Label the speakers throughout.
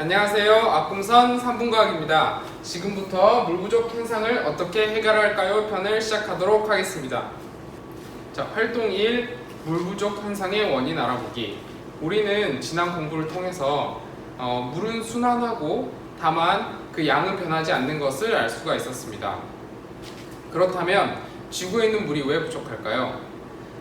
Speaker 1: 안녕하세요. 앞궁선 3분과학입니다. 지금부터 물 부족 현상을 어떻게 해결할까요? 편을 시작하도록 하겠습니다. 자, 활동 1. 물 부족 현상의 원인 알아보기. 우리는 지난 공부를 통해서 어, 물은 순환하고 다만 그 양은 변하지 않는 것을 알 수가 있었습니다. 그렇다면 지구에 있는 물이 왜 부족할까요?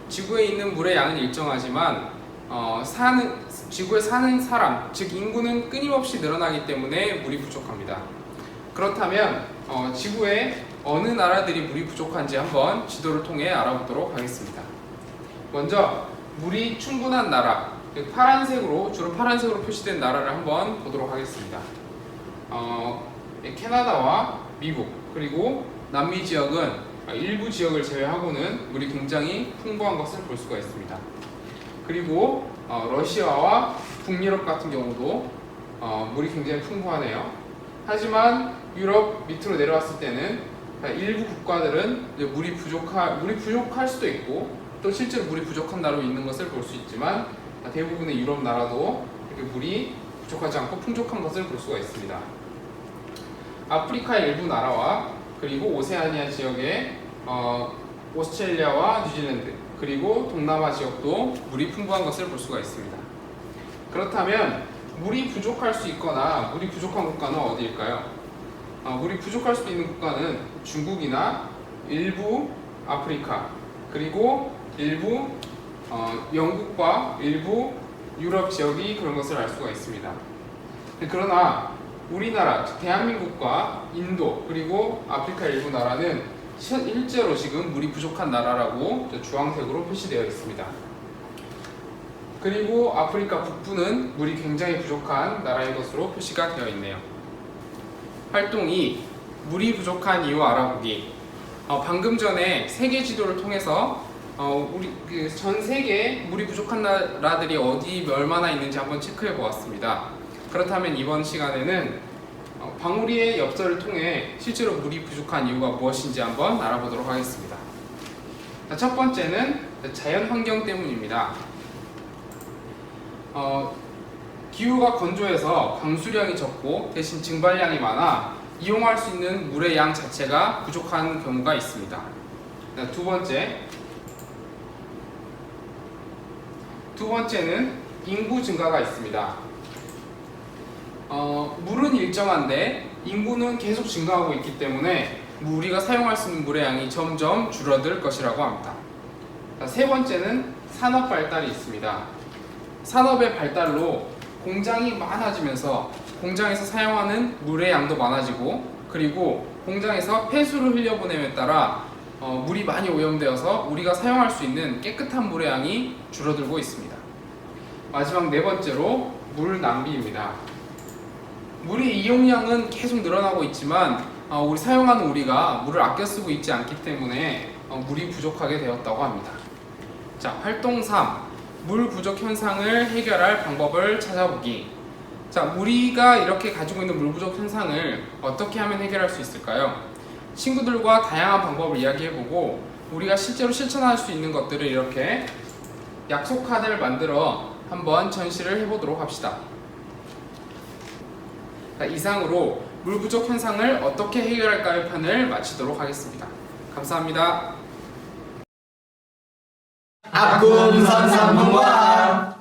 Speaker 1: 지구에 있는 물의 양은 일정하지만 어, 사는 지구에 사는 사람, 즉 인구는 끊임없이 늘어나기 때문에 물이 부족합니다. 그렇다면 어, 지구에 어느 나라들이 물이 부족한지 한번 지도를 통해 알아보도록 하겠습니다. 먼저 물이 충분한 나라, 즉 파란색으로 주로 파란색으로 표시된 나라를 한번 보도록 하겠습니다. 어, 캐나다와 미국 그리고 남미 지역은 일부 지역을 제외하고는 물이 굉장히 풍부한 것을 볼 수가 있습니다. 그리고 어, 러시아와 북유럽 같은 경우도 어, 물이 굉장히 풍부하네요. 하지만 유럽 밑으로 내려왔을 때는 일부 국가들은 물이 부족할 물이 부족할 수도 있고 또 실제로 물이 부족한 나라로 있는 것을 볼 수 있지만 대부분의 유럽 나라도 이렇게 물이 부족하지 않고 풍족한 것을 볼 수가 있습니다. 아프리카의 일부 나라와 그리고 오세아니아 지역의 어, 오스트레일리아와 뉴질랜드 그리고 동남아 지역도 물이 풍부한 것을 볼 수가 있습니다. 그렇다면 물이 부족할 수 있거나 물이 부족한 국가는 어디일까요? 어, 물이 부족할 수 있는 국가는 중국이나 일부 아프리카 그리고 일부 어, 영국과 일부 유럽 지역이 그런 것을 알 수가 있습니다. 그러나 우리나라, 즉 대한민국과 인도 그리고 아프리카 일부 나라는 실제로 지금 물이 부족한 나라라고 주황색으로 표시되어 있습니다. 그리고 아프리카 북부는 물이 굉장히 부족한 나라인 것으로 표시가 되어 있네요. 활동 2. 물이 부족한 이유 알아보기. 어, 방금 전에 세계 지도를 통해서 어, 우리 그 전 세계 물이 부족한 나라들이 어디 얼마나 있는지 한번 체크해 보았습니다. 그렇다면 이번 시간에는 어, 방울이의 엽서를 통해 실제로 물이 부족한 이유가 무엇인지 한번 알아보도록 하겠습니다. 자, 첫 번째는 자연 환경 때문입니다. 어, 기후가 건조해서 강수량이 적고 대신 증발량이 많아 이용할 수 있는 물의 양 자체가 부족한 경우가 있습니다. 자, 두 번째, 두 번째는 인구 증가가 있습니다. 일정한데 인구는 계속 증가하고 있기 때문에 우리가 사용할 수 있는 물의 양이 점점 줄어들 것이라고 합니다. 자, 세 번째는 산업 발달이 있습니다. 산업의 발달로 공장이 많아지면서 공장에서 사용하는 물의 양도 많아지고 그리고 공장에서 폐수를 흘려보냄에 따라 어, 물이 많이 오염되어서 우리가 사용할 수 있는 깨끗한 물의 양이 줄어들고 있습니다. 마지막 네 번째로 물 낭비입니다. 물의 이용량은 계속 늘어나고 있지만 어, 우리 사용하는 우리가 물을 아껴 쓰고 있지 않기 때문에 어, 물이 부족하게 되었다고 합니다. 자, 활동 3. 물 부족 현상을 해결할 방법을 찾아보기. 자, 우리가 이렇게 가지고 있는 물 부족 현상을 어떻게 하면 해결할 수 있을까요? 친구들과 다양한 방법을 이야기해보고 우리가 실제로 실천할 수 있는 것들을 이렇게 약속 카드를 만들어 한번 전시를 해보도록 합시다. 자, 이상으로 물 부족 현상을 어떻게 해결할까요 편을 마치도록 하겠습니다. 감사합니다.
Speaker 2: 앞꿈선 삼분과